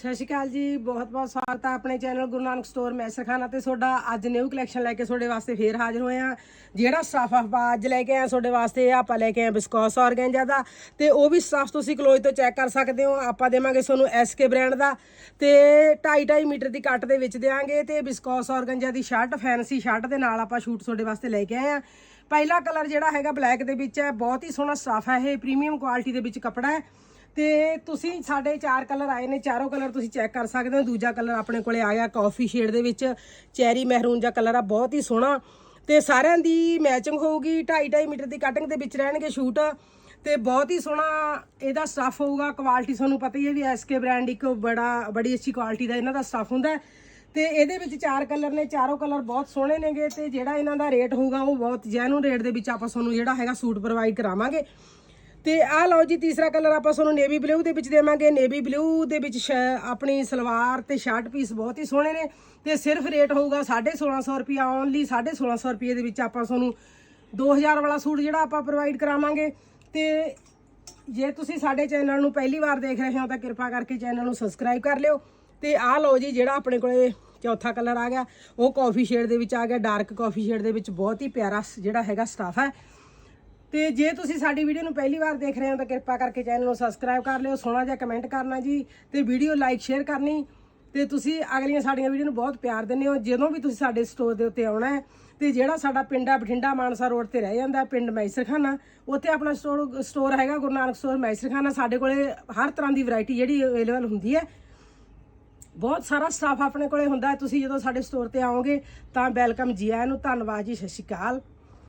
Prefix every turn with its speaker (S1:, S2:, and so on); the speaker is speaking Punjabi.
S1: ਸਤਿ ਸ਼੍ਰੀ ਅਕਾਲ ਜੀ, ਬਹੁਤ ਬਹੁਤ ਸਵਾਗਤ ਹੈ ਆਪਣੇ ਚੈਨਲ ਗੁਰੂ ਨਾਨਕ ਸਟੋਰ ਮੈਸਰਖਾਨਾ ਤੇ। ਤੁਹਾਡਾ ਅੱਜ ਨਿਊ ਕਲੈਕਸ਼ਨ ਲੈ ਕੇ ਤੁਹਾਡੇ ਵਾਸਤੇ ਫੇਰ ਹਾਜ਼ਰ ਹੋਏ ਆ ਜਿਹੜਾ ਸਟਾਫ ਆਪਾਂ ਅੱਜ ਲੈ ਕੇ ਆਏ ਤੁਹਾਡੇ ਵਾਸਤੇ ਆਪਾਂ ਲੈ ਕੇ ਆਏ ਬਿਸਕੋਸ ਆਰਗੈਂਜਾ ਦਾ। ਤੇ ਉਹ ਵੀ ਸਟਾਫ ਤੁਸੀਂ ਕਲੋਜ ਤੋਂ ਚੈੱਕ ਕਰ ਸਕਦੇ ਹੋ, ਆਪਾਂ ਦੇਵਾਂਗੇ ਤੁਹਾਨੂੰ ਐਸਕੇ ਬ੍ਰਾਂਡ ਦਾ। ਤੇ 2.5 ਮੀਟਰ ਦੀ ਕੱਟ ਦੇ ਵਿੱਚ ਦੇਵਾਂਗੇ ਤੇ ਬਿਸਕੋਸ ਆਰਗੈਂਜਾ ਦੀ ਸ਼ਰਟ ਫੈਂਸੀ ਸ਼ਰਟ ਦੇ ਨਾਲ ਆਪਾਂ ਸ਼ੂਟ ਤੁਹਾਡੇ ਵਾਸਤੇ ਲੈ ਕੇ ਆਏ ਆ ਪਹਿਲਾ ਕਲਰ ਜਿਹੜਾ ਹੈਗਾ ਬਲੈਕ ਦੇ ਵਿੱਚ ਹੈ, ਬਹੁਤ ਹੀ ਸੋਹਣਾ ਸਟਾਫ ਹੈ ਇਹ ਪ੍ਰੀਮੀਅਮ ਕੁਆਲਿਟੀ ਦੇ ਵਿੱਚ ਕੱਪੜਾ ਹੈ। ਤੇ ਤੁਸੀਂ ਸਾਡੇ ਚਾਰ ਕਲਰ ਆਏ ਨੇ, ਚਾਰੋਂ ਕਲਰ ਤੁਸੀਂ ਚੈੱਕ ਕਰ ਸਕਦੇ ਹੋ। ਦੂਜਾ ਕਲਰ ਆਪਣੇ ਕੋਲੇ ਆ ਗਿਆ ਕਾਫੀ ਸ਼ੇਡ ਦੇ ਵਿੱਚ। ਚੈਰੀ ਮਹਿਰੂਨ ਜਿਹਾ ਕਲਰ ਆ, ਬਹੁਤ ਹੀ ਸੋਹਣਾ। ਤੇ ਸਾਰਿਆਂ ਦੀ ਮੈਚਿੰਗ ਹੋਊਗੀ 2.5 2.5 ਮੀਟਰ ਦੀ ਕਟਿੰਗ ਦੇ ਵਿੱਚ ਰਹਿਣਗੇ ਸ਼ੂਟ ਤੇ ਬਹੁਤ ਹੀ ਸੋਹਣਾ ਇਹਦਾ ਸਟੱਫ ਹੋਊਗਾ ਕੁਆਲਿਟੀ ਤੁਹਾਨੂੰ ਪਤਾ ਹੀ ਹੈ ਵੀ ਐਸਕੇ ਬ੍ਰਾਂਡ ਇੱਕ ਬੜਾ, ਬੜੀ ਅੱਛੀ ਕੁਆਲਿਟੀ ਦਾ ਇਹਨਾਂ ਦਾ ਸਟੱਫ ਹੁੰਦਾ। ਹੈ ਤੇ ਇਹਦੇ ਵਿੱਚ ਚਾਰ ਕਲਰ ਨੇ, ਚਾਰੋਂ ਕਲਰ ਬਹੁਤ ਸੋਹਣੇ ਨੇਗੇ ਤੇ ਜਿਹੜਾ ਇਹਨਾਂ ਦਾ ਰੇਟ ਹੋਊਗਾ ਉਹ ਬਹੁਤ ਜੈਨੂਨ ਰੇਟ ਦੇ ਵਿੱਚ ਆਪਾਂ ਤੁਹਾਨੂੰ ਜਿਹੜਾ ਹੈਗਾ ਸੂਟ ਪ੍ਰੋਵਾਈਡ ਕਰਾਵਾਂਗੇ। ਤੇ ਆਹ ਲਓ ਜੀ, ਤੀਸਰਾ ਕਲਰ ਆਪਾਂ ਤੁਹਾਨੂੰ ਨੇਵੀ ਬਲੂ ਦੇ ਵਿੱਚ ਦੇਵਾਂਗੇ। ਨੇਵੀ ਬਲੂ ਦੇ ਵਿੱਚ ਸ਼- ਆਪਣੀ ਸਲਵਾਰ ਤੇ ਸ਼ਰਟ ਪੀਸ ਬਹੁਤ ਹੀ ਸੋਹਣੇ ਨੇ ਤੇ ਸਿਰਫ ਰੇਟ ਹੋਊਗਾ 1650 ਰੁਪਿਆ ਓਨਲੀ 1650 ਰੁਪਏ ਦੇ ਵਿੱਚ ਆਪਾਂ ਤੁਹਾਨੂੰ 2000 ਵਾਲਾ ਸੂਟ ਜਿਹੜਾ ਆਪਾਂ ਪ੍ਰੋਵਾਈਡ ਕਰਾਵਾਂਗੇ। ਤੇ ਜੇ ਤੁਸੀਂ ਸਾਡੇ ਚੈਨਲ ਨੂੰ ਪਹਿਲੀ ਵਾਰ ਦੇਖ ਰਹੇ ਹੋ ਤਾਂ ਕਿਰਪਾ ਕਰਕੇ ਚੈਨਲ ਨੂੰ ਸਬਸਕ੍ਰਾਈਬ ਕਰ ਲਿਓ। ਤੇ ਆਹ ਲਓ ਜੀ, ਜਿਹੜਾ ਆਪਣੇ ਕੋਲੇ ਚੌਥਾ ਕਲਰ ਆ ਗਿਆ, ਉਹ ਕਾਫੀ ਸ਼ੇਡ ਦੇ ਵਿੱਚ ਆ ਗਿਆ ਡਾਰਕ ਕਾਫੀ ਸ਼ੇਡ ਦੇ ਵਿੱਚ ਬਹੁਤ ਹੀ ਪਿਆਰਾ ਸ- ਜਿਹੜਾ ਹੈਗਾ ਸਟਾਫ ਹੈ। ਤੇ ਜੇ ਤੁਸੀਂ ਸਾਡੀ ਵੀਡੀਓ ਨੂੰ ਪਹਿਲੀ ਵਾਰ ਦੇਖ ਰਹੇ ਹੋ ਤਾਂ ਕਿਰਪਾ ਕਰਕੇ ਚੈਨਲ ਨੂੰ ਸਬਸਕ੍ਰਾਈਬ ਕਰ ਲਿਓ, ਸੋਹਣਾ ਜਿਹਾ ਕਮੈਂਟ ਕਰਨਾ ਜੀ ਤੇ ਵੀਡੀਓ ਲਾਈਕ, ਸ਼ੇਅਰ ਕਰਨੀ ਤੇ ਤੁਸੀਂ ਅਗਲੀਆਂ ਸਾਡੀਆਂ ਵੀਡੀਓ ਨੂੰ ਬਹੁਤ ਪਿਆਰ ਦਿੰਦੇ ਹੋ। ਜਦੋਂ ਵੀ ਤੁਸੀਂ ਸਾਡੇ ਸਟੋਰ ਦੇ ਉੱਤੇ ਆਉਣਾ ਹੈ ਤੇ ਜਿਹੜਾ ਸਾਡਾ ਪਿੰਡ ਆ ਬਠਿੰਡਾ ਮਾਨਸਾ ਰੋਡ ਤੇ ਰਹਿ ਜਾਂਦਾ, ਪਿੰਡ ਮੈਸਰਖਾਨਾ, ਉੱਥੇ ਆਪਣਾ ਸਟੋਰ ਸਟੋਰ ਹੈਗਾ ਗੁਰੂ ਨਾਨਕ ਸਟੋਰ ਮੈਸਰਖਾਨਾ। ਸਾਡੇ ਕੋਲੇ ਹਰ ਤਰ੍ਹਾਂ ਦੀ ਵੈਰਾਈਟੀ ਜਿਹੜੀ ਅਵੇਲੇਬਲ ਹੁੰਦੀ ਹੈ। ਬਹੁਤ ਸਾਰਾ ਸਟਾਫ ਆਪਣੇ ਕੋਲੇ ਹੁੰਦਾ। ਤੁਸੀਂ ਜਦੋਂ ਸਾਡੇ ਸਟੋਰ ਤੇ ਆਓਗੇ ਤਾਂ ਵੈਲਕਮ ਜੀ ਆਇਆਂ ਨੂੰ। ਧੰਨਵਾਦ ਜੀ, ਸਤਿ ਸ਼੍ਰੀ ਅਕਾਲ।